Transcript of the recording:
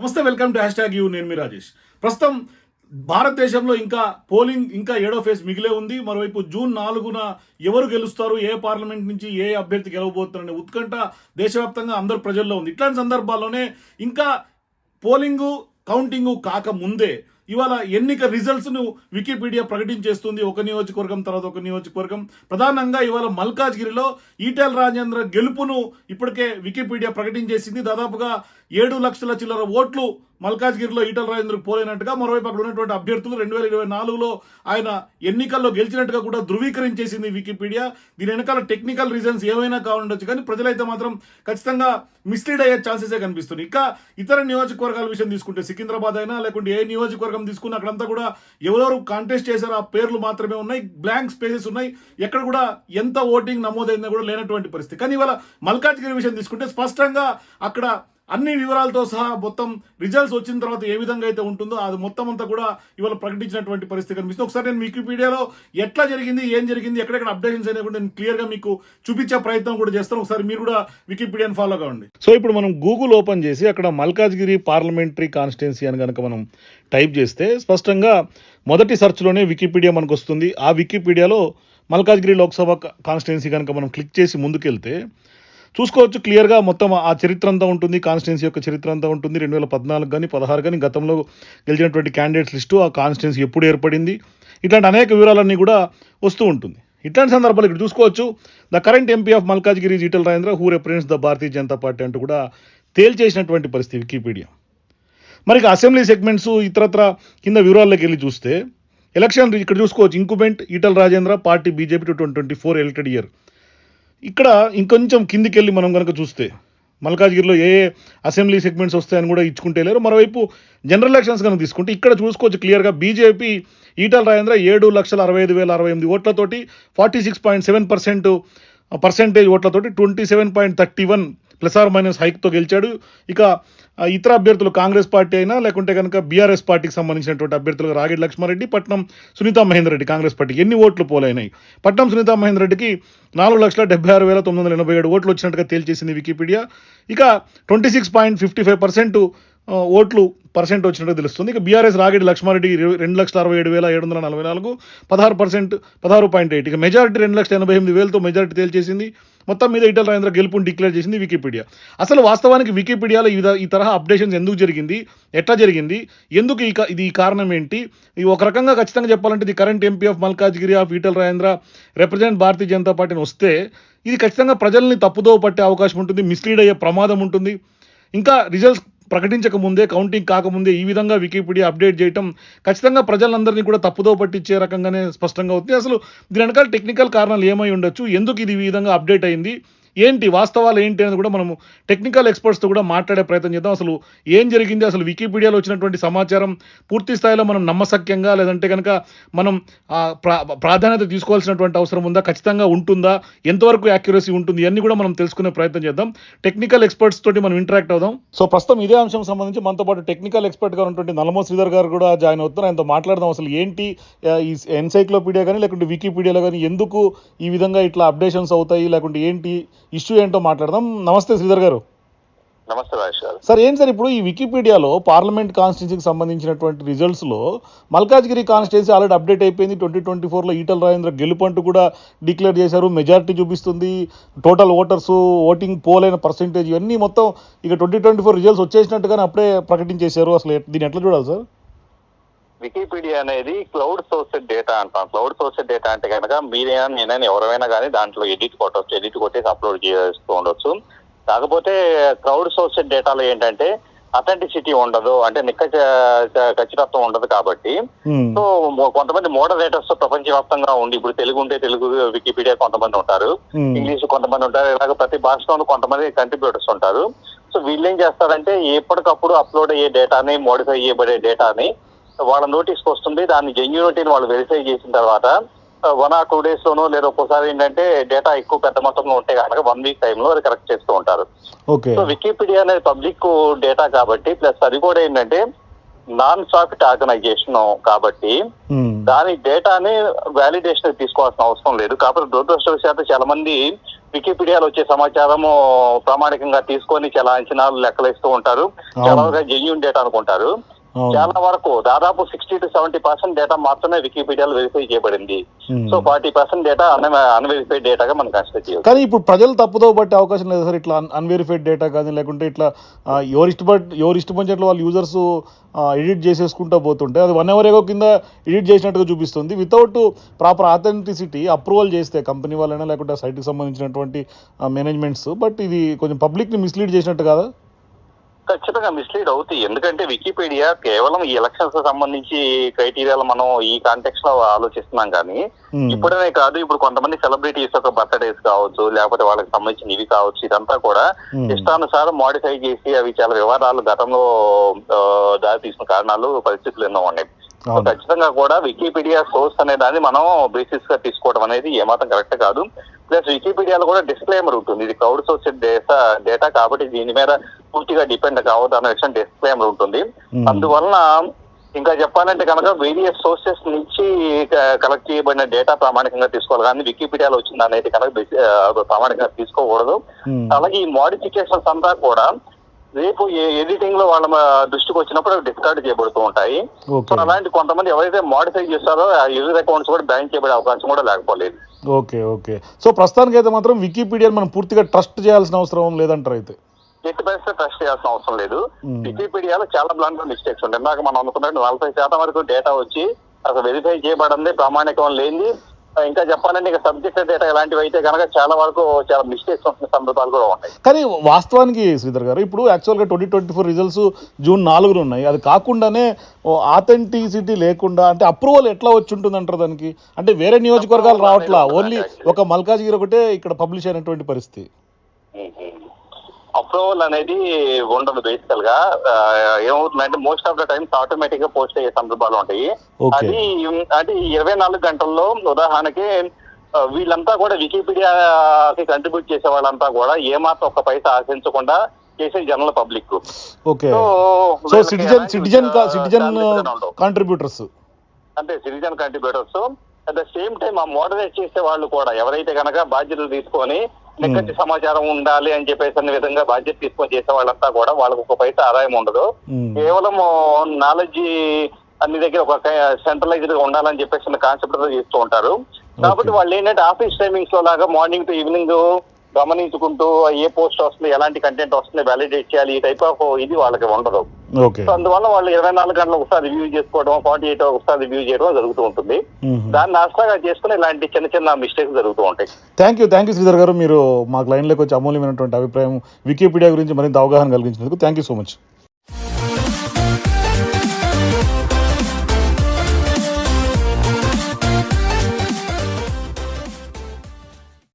నమస్తే welcome to hash tag U నేను మీ రాజేష్. ప్రస్తుతం భారతదేశంలో ఇంకా పోలింగ్ ఇంకా ఏడో ఫేజ్ మిగిలే ఉంది. మరోవైపు జూన్ నాలుగున ఎవరు గెలుస్తారు ఏ పార్లమెంట్ నుంచి ఏ అభ్యర్థి గెలవబోతున్నారనే ఉత్కంఠ దేశవ్యాప్తంగా అందరు ప్రజల్లో ఉంది. ఇట్లాంటి సందర్భాల్లోనే ఇంకా పోలింగు కౌంటింగు కాక ముందే ఇవాళ ఎన్నిక రిజల్ట్స్ను వికీపీడియా ప్రకటించేస్తుంది. ఒక నియోజకవర్గం తర్వాత ఒక నియోజకవర్గం. ప్రధానంగా ఇవాళ మల్కాజ్గిరిలో ఈటెల్ రాజేంద్ర గెలుపును ఇప్పటికే వికీపీడియా ప్రకటించేసింది. దాదాపుగా ఏడు లక్షల చిల్లర ఓట్లు మల్కాజ్గిరిలో ఈటల రాజేంద్రకు పోలేనట్టుగా మరోవైపు అక్కడ ఉన్నటువంటి అభ్యర్థులు రెండు వేల ఇరవై నాలుగులో ఆయన ఎన్నికల్లో గెలిచినట్టుగా కూడా ధృవీకరించేసింది వికీపీడియా. దీని వెనకాల టెక్నికల్ రీజన్స్ ఏమైనా కావుండొచ్చు కానీ ప్రజలైతే మాత్రం ఖచ్చితంగా మిస్లీడ్ అయ్యే ఛాన్సెసే కనిపిస్తుంది. ఇంకా ఇతర నియోజకవర్గాల విషయం తీసుకుంటే సికింద్రాబాద్ అయినా లేకుంటే ఏ నియోజకవర్గం తీసుకున్న అక్కడంతా కూడా ఎవరెవరు కాంటెస్ట్ చేశారో ఆ పేర్లు మాత్రమే ఉన్నాయి. బ్లాంక్ స్పేసెస్ ఉన్నాయి. ఎక్కడ కూడా ఎంత ఓటింగ్ నమోదైందో కూడా లేనటువంటి పరిస్థితి. కానీ ఇవాళ మల్కాజ్గిరి విషయం తీసుకుంటే స్పష్టంగా అక్కడ అన్ని వివరాలతో సహా మొత్తం రిజల్ట్స్ వచ్చిన తర్వాత ఏ విధంగా అయితే ఉంటుందో అది మొత్తం అంతా కూడా ఇవాళ ప్రకటించినటువంటి పరిస్థితి కనిపిస్తుంది. ఒకసారి నేను వికీపీడియాలో ఎట్లా జరిగింది ఏం జరిగింది ఎక్కడెక్కడ అప్డేషన్స్ అయినా కూడా నేను క్లియర్గా మీకు చూపించే ప్రయత్నం కూడా చేస్తాను. ఒకసారి మీరు కూడా వికీపీడియాని ఫాలో కావండి. సో ఇప్పుడు మనం గూగుల్ ఓపెన్ చేసి అక్కడ మల్కాజ్గిరి పార్లమెంటరీ కాన్స్టిట్యున్సీ అని కనుక మనం టైప్ చేస్తే స్పష్టంగా మొదటి సెర్చ్లోనే వికీపీడియా మనకు వస్తుంది. ఆ వికీపీడియాలో మల్కాజ్గిరి లోక్సభ కాన్స్టిట్యున్సీ కనుక మనం క్లిక్ చేసి ముందుకెళ్తే చూసుకోవచ్చు క్లియర్గా మొత్తం ఆ చరిత్ర అంతా ఉంటుంది కాన్స్టిట్యున్సీ యొక్క చరిత్ర అంతా ఉంటుంది. రెండు వేల పద్నాలుగు కానీ పదహారు కానీ గతంలో గెలిచినటువంటి క్యాండిడేట్స్ లిస్టు ఆ కాన్స్టిట్యున్సీ ఎప్పుడు ఏర్పడింది. ఇట్లాంటి అనేక వివరాలన్నీ కూడా వస్తూ ఉంటుంది. ఇట్లాంటి సందర్భాలు ఇక్కడ చూసుకోవచ్చు. The current MP of Malkajgiri Etela Rajendra who represents the Bharatiya Janata party అంటూ కూడా తేల్చేసినటువంటి పరిస్థితి వికీపీడియా మరి అసెంబ్లీ సెగ్మెంట్స్ ఇతరత్ర కింద వివరాల్లోకి వెళ్ళి చూస్తే ఎలక్షన్ ఇక్కడ చూసుకోవచ్చు. Incumbent Etela Rajendra party BJP two twenty four elected year ఇక్కడ ఇంకొంచెం కిందికెళ్ళి మనం కనుక చూస్తే మల్కాజ్గిరిలో ఏ ఏ అసెంబ్లీ సెగ్మెంట్స్ వస్తాయని కూడా ఇచ్చుకుంటే లేరు. మరోవైపు జనరల్ ఎలక్షన్స్ కనుక తీసుకుంటే ఇక్కడ చూసుకోవచ్చు క్లియర్గా బీజేపీ ఈటల రాజేంద్ర ఏడు లక్షల అరవై ఐదు వేల అరవై ఎనిమిది ఓట్లతోటి forty six point seven percent percentage ఓట్లతోటి twenty seven point thirty one plus or minus హైక్తో గెలిచాడు. ఇక ఇతర అభ్యర్థులు కాంగ్రెస్ పార్టీ అయినా లేకుంటే కనుక బీఆర్ఎస్ పార్టీకి సంబంధించినటువంటి అభ్యర్థులు రాగిడి లక్ష్మారెడ్డి పట్నం సునీతా మహేందర్ రెడ్డి కాంగ్రెస్ పార్టీకి ఎన్ని ఓట్లు పోలైనాయి? పట్నం సునీతా మహేందర్ రెడ్డికి నాలుగు లక్షల డెబ్బై ఆరు వేల తొమ్మిది వందల ఎనభై ఏడు ఓట్లు వచ్చినట్టుగా తేల్చేసింది వికీపీడియా. ఇక twenty six point fifty five percent ఓట్లు పర్సెంట్ వచ్చినట్టు తెలుస్తుంది. ఇక బీఆర్ఎస్ రాగిడి లక్ష్మారెడ్డి రెండు లక్షల అరవై ఏడు వేల ఏడు వందల నలభై నాలుగు పదహారు పర్సెంట్ పదహారు పాయింట్ ఎయిట్ ఇక మెజారిటీ రెండు లక్షల ఎనభై ఎనిమిది వేలతో మెజారిటీ తేల్చేసింది. మొత్తం మీద ఈటల రాజేంద్ర గెలుపుని డిక్లేర్ చేసింది వికీపీడియా. అసలు వాస్తవానికి వికీపీడియాలో ఈ ఈ తరహా అప్డేషన్స్ ఎందుకు జరిగింది? ఎట్లా జరిగింది? ఎందుకు ఈ ఇది ఈ కారణం ఏంటి ఇది ఒక రకంగా ఖచ్చితంగా చెప్పాలంటే ఇది current MP of Malkajgiri of Etela Rajendra represent Bharatiya Janata పార్టీని వస్తే ఇది ఖచ్చితంగా ప్రజల్ని తప్పుదో పట్టే అవకాశం ఉంటుంది మిస్లీడ్ అయ్యే ప్రమాదం ఉంటుంది. ఇంకా రిజల్ట్స్ ప్రకటించక ముందే కౌంటింగ్ కాకముందే ఈ విధంగా వికీపీడియా అప్డేట్ చేయటం ఖచ్చితంగా ప్రజలందరినీ కూడా తప్పుదో పట్టించే రకంగానే స్పష్టంగా అవుతుంది. అసలు దీని వెనకాల టెక్నికల్ కారణాలు ఏమై ఉండొచ్చు? ఎందుకు ఇది ఈ విధంగా అప్డేట్ అయింది? ఏంటి వాస్తవాలు ఏంటి అనేది కూడా మనము టెక్నికల్ ఎక్స్పర్ట్స్తో కూడా మాట్లాడే ప్రయత్నం చేద్దాం. అసలు ఏం జరిగింది? అసలు వికీపీడియాలో వచ్చినటువంటి సమాచారం పూర్తి స్థాయిలో మనం నమ్మసక్యంగా లేదంటే కనుక మనం ప్రా- ప్రాధాన్యత తీసుకోవాల్సినటువంటి అవసరం ఉందా? ఖచ్చితంగా ఉంటుందా? ఎంతవరకు యాక్యురసీ ఉంటుంది? ఇవన్నీ కూడా మనం తెలుసుకునే ప్రయత్నం చేద్దాం. టెక్నికల్ ఎక్స్పర్ట్స్ తోటి మనం ఇంటరాక్ట్ అవుదాం. సో ప్రస్తుతం ఇదే అంశం సంబంధించి మనతో పాటు టెక్నికల్ ఎక్స్పర్ట్గా ఉన్నటువంటి నలమో శ్రీధర్ గారు కూడా జాయిన్ అవుతున్నారు. ఆయనతో మాట్లాడదాం. అసలు ఏంటి ఈ ఎన్సైక్లోపీడియా కానీ లేకుంటే వికీపీడియాలో కానీ ఎందుకు ఈ విధంగా ఇట్లా అప్డేషన్స్ అవుతాయి? లేకుంటే ఏంటి ఇష్యూ ఏంటో మాట్లాడదాం. నమస్తే శ్రీధర్ గారు. నమస్తే రాజేష్ గారు. సార్ ఏం సార్ ఇప్పుడు ఈ వికీపీడియాలో పార్లమెంట్ కాన్స్టిట్యూన్సీకి సంబంధించినటువంటి రిజల్ట్స్లో మల్కాజ్గిరి కాన్స్టిట్యున్సీ ఆల్రెడీ అప్డేట్ అయిపోయింది. ట్వంటీ ట్వంటీ ఫోర్లో ఈటల రాజేంద్ర గెలుపు అంటూ కూడా డిక్లేర్ చేశారు. మెజారిటీ చూపిస్తుంది. టోటల్ ఓటర్స్ ఓటింగ్ పోలైన పర్సెంటేజ్ ఇవన్నీ మొత్తం ఇక ట్వంటీ ట్వంటీ ఫోర్ రిజల్ట్స్ వచ్చేసినట్టుగానే అప్పుడే ప్రకటించేశారు. అసలు దీన్ని ఎట్లా చూడాలి సార్? వికీపీడియా అనేది క్లౌడ్ సోర్సెడ్ డేటా అంటాం. క్లౌడ్ సోర్సెడ్ డేటా అంటే కనుక మీరైనా నేనైనా ఎవరైనా కానీ దాంట్లో ఎడిట్ కొట్టవచ్చు ఎడిట్ కొట్టేసి అప్లోడ్ చేస్తూ ఉండొచ్చు. కాకపోతే క్లౌడ్ సోర్సెడ్ డేటాలో ఏంటంటే అథెంటిసిటీ ఉండదు. అంటే నిక్క ఖచ్చితత్వం ఉండదు కాబట్టి. సో కొంతమంది మోడరేటర్స్ ప్రపంచవ్యాప్తంగా ఉండి ఇప్పుడు తెలుగు ఉంటే తెలుగు వికీపీడియా కొంతమంది ఉంటారు. ఇంగ్లీష్ కొంతమంది ఉంటారు. ఇలాగ ప్రతి భాషలోనూ కొంతమంది కంట్రిబ్యూటర్స్ ఉంటారు. సో వీళ్ళు ఏం చేస్తారంటే ఎప్పటికప్పుడు అప్లోడ్ అయ్యే డేటాని మోడిఫై చేయబడే డేటాని వాళ్ళ నోటీస్కి వస్తుంది. దాని జెన్యూనిటీని వాళ్ళు వెరిఫై చేసిన తర్వాత వన్ ఆర్ టూ డేస్ లోనో లేదా ఒక్కోసారి ఏంటంటే డేటా ఎక్కువ పెద్ద మొత్తంలో ఉంటే కనుక వన్ వీక్ టైంలో అది కరెక్ట్ చేస్తూ ఉంటారు. సో వికీపీడియా అనేది పబ్లిక్ డేటా కాబట్టి ప్లస్ అది కూడా ఏంటంటే నాన్ ప్రాఫిట్ ఆర్గనైజేషన్ కాబట్టి దాని డేటాని వ్యాలిడేషన్ తీసుకోవాల్సిన అవసరం లేదు. కాకపోతే దురదృష్టవశాత్తు చాలా మంది వికీపీడియాలో వచ్చే సమాచారము ప్రామాణికంగా తీసుకొని చాలా అంచనాలు లెక్కలేస్తూ ఉంటారు. చాలా జెన్యున్ డేటా అనుకుంటారు. చాలా వరకు దాదాపు sixty to seventy percent data మాత్రమే వికీపీడియాలో వెరిఫై చేయబడింది. So forty percent data unverified డేటాగా మనం కన్సిడర్ చేయవచ్చు కానీ ఇప్పుడు ప్రజలు తప్పుదో పట్టే అవకాశం లేదు సార్ ఇట్లా అన్వెరిఫైడ్ డేటా కానీ లేకుంటే ఇట్లా ఎవరు ఇష్టపడి ఎవరు ఇష్టపడినట్లు వాళ్ళు యూజర్స్ ఎడిట్ చేసేసుకుంటూ పోతుంటే అది వన్ అవర్ ఏగో కింద ఎడిట్ చేసినట్టుగా చూపిస్తుంది. వితౌట్ ప్రాపర్ ఆథెంటిసిటీ అప్రూవల్ చేస్తే కంపెనీ వాళ్ళైనా లేకుంటే సైట్కి సంబంధించినటువంటి మేనేజ్మెంట్స్ బట్ ఇది కొంచెం పబ్లిక్ని మిస్లీడ్ చేసినట్టు కదా? ఖచ్చితంగా మిస్లీడ్ అవుతాయి ఎందుకంటే వికీపీడియా కేవలం ఈ ఎలక్షన్స్ సంబంధించి క్రైటీరియాలు మనం ఈ కాంటెక్స్లో ఆలోచిస్తున్నాం కానీ Hmm. ఇప్పుడనే కాదు ఇప్పుడు కొంతమంది సెలబ్రిటీస్ యొక్క బర్త్డేస్ కావచ్చు లేకపోతే వాళ్ళకి సంబంధించిన ఇవి కావచ్చు ఇదంతా కూడా Hmm. ఇష్టానుసారం మోడిఫై చేసి అవి చాలా వివాదాలు గతంలో దారి తీసిన కారణాలు పరిస్థితులు ఎన్నో ఉన్నాయి. ఖచ్చితంగా కూడా వికీపీడియా సోర్స్ అనే దాన్ని మనం బేసిస్గా తీసుకోవడం అనేది ఏమాత్రం కరెక్ట్ కాదు ప్లస్ వికీపీడియాలో కూడా డిస్క్లైమర్ ఉంటుంది ఇది క్రౌడ్ సోర్స్ డేటా డేటా కాబట్టి దీని మీద పూర్తిగా డిపెండ్ కావద్దు అనే విషయం డిస్క్లైమర్ ఉంటుంది. అందువలన ఇంకా చెప్పాలంటే కనుక వేరియస్ సోర్సెస్ నుంచి కలెక్ట్ చేయబడిన డేటా ప్రామాణికంగా తీసుకోవాలి కానీ వికీపీడియాలో వచ్చింది అనేది కనుక ప్రామాణికంగా తీసుకోకూడదు. అలాగే ఈ మోడిఫికేషన్స్ అంతా కూడా రేపు ఎడిటింగ్లో వాళ్ళ దృష్టికి వచ్చినప్పుడు అవి డిస్కార్డ్ చేయబడుతూ ఉంటాయి. సో అలాంటి కొంతమంది ఎవరైతే మోడిఫై చేస్తారో ఆ యూజర్ అకౌంట్స్ కూడా బ్యాన్ చేయబడే అవకాశం కూడా లేకపోలేదు. Okay okay. సో ప్రస్తుతానికి అయితే మాత్రం వికీపీడియా మనం పూర్తిగా ట్రస్ట్ చేయాల్సిన అవసరం లేదంటారు అయితే? ఎట్టి పరిస్థితి ట్రస్ట్ చేయాల్సిన అవసరం లేదు. వికీపీడియాలో చాలా బ్లాంక్ మిస్టేక్స్ ఉంటాయి. ఇందాక మనం అనుకున్నట్టు నలభై శాతం వరకు డేటా వచ్చి అసలు వెరిఫై చేయబడింది ప్రామాణికం లేనిది. ఇంకా చెప్పాలంటే ఇంకా సబ్జెక్ట్ డేటా ఇలాంటివి అయితే కనుక చాలా వరకు చాలా మిస్టేక్స్ ఉంటున్న సందర్భాలు కూడా ఉన్నాయి. కానీ వాస్తవానికి శ్రీధర్ గారు ఇప్పుడు యాక్చువల్గా twenty twenty four results June నాలుగున ఉన్నాయి. అది కాకుండానే ఆథెంటిసిటీ లేకుండా అంటే అప్రూవల్ ఎట్లా వచ్చి ఉంటుంది అంటారు దానికి? అంటే వేరే నియోజకవర్గాలు రావట్లా? ఓన్లీ ఒక మల్కాజ్గిరి ఒకటే ఇక్కడ పబ్లిష్ అయినటువంటి పరిస్థితి. అప్రూవల్ అనేది ఉండదు బేసికల్గా. ఏమవుతుందంటే మోస్ట్ ఆఫ్ ద టైమ్స్ ఆటోమేటిక్గా పోస్ట్ అయ్యే సందర్భాలు ఉంటాయి. అది అది ఇరవై నాలుగు గంటల్లో ఉదాహరణకి వీళ్ళంతా కూడా వికీపీడియాకి కంట్రిబ్యూట్ చేసే వాళ్ళంతా కూడా ఏమాత్రం ఒక పైసా ఆశించకుండా చేసే general public okay so citizen citizen citizen. Contributors అంటే citizen contributors at the same time ఆ మోడరేట్ చేసే వాళ్ళు కూడా ఎవరైతే కనుక బాధ్యతలు తీసుకొని నిక్కటి సమాచారం ఉండాలి అని చెప్పేసి అనే విధంగా బాధ్యత తీసుకొని చేసే వాళ్ళంతా కూడా వాళ్ళకు ఒక పైసా ఆదాయం ఉండదు. కేవలం నాలెడ్జ్ అన్ని దగ్గర ఒక సెంట్రలైజ్డ్గా ఉండాలని చెప్పేసి కాన్సెప్ట్తో చేస్తూ ఉంటారు. కాబట్టి వాళ్ళు ఏంటంటే ఆఫీస్ టైమింగ్స్లో లాగా మార్నింగ్ టు ఈవినింగ్ గమనించుకుంటూ ఏ పోస్ట్ వస్తుంది ఎలాంటి కంటెంట్ వస్తుంది వ్యాలిడేట్ చేయాలి ఈ టైప్ ఆఫ్ ఇది వాళ్ళకి ఉండదు. సో అందువల్ల వాళ్ళు ఇరవై నాలుగు గంటలు ఒకసారి రివ్యూ చేసుకోవడం ఫార్టీ ఎయిట్ ఒకసారి రివ్యూ చేయడం జరుగుతూ ఉంటుంది. దాన్ని ఆసరాగా చేసుకుని ఇలాంటి చిన్న చిన్న మిస్టేక్స్ జరుగుతూ ఉంటాయి. Thank you thank you Sridhar గారు. మీరు మాకు లైన్లోకి వచ్చి అమూల్యమైనటువంటి అభిప్రాయం వికీపీడియా గురించి మరింత అవగాహన కలిగించినందుకు థ్యాంక్ యూ సో మచ్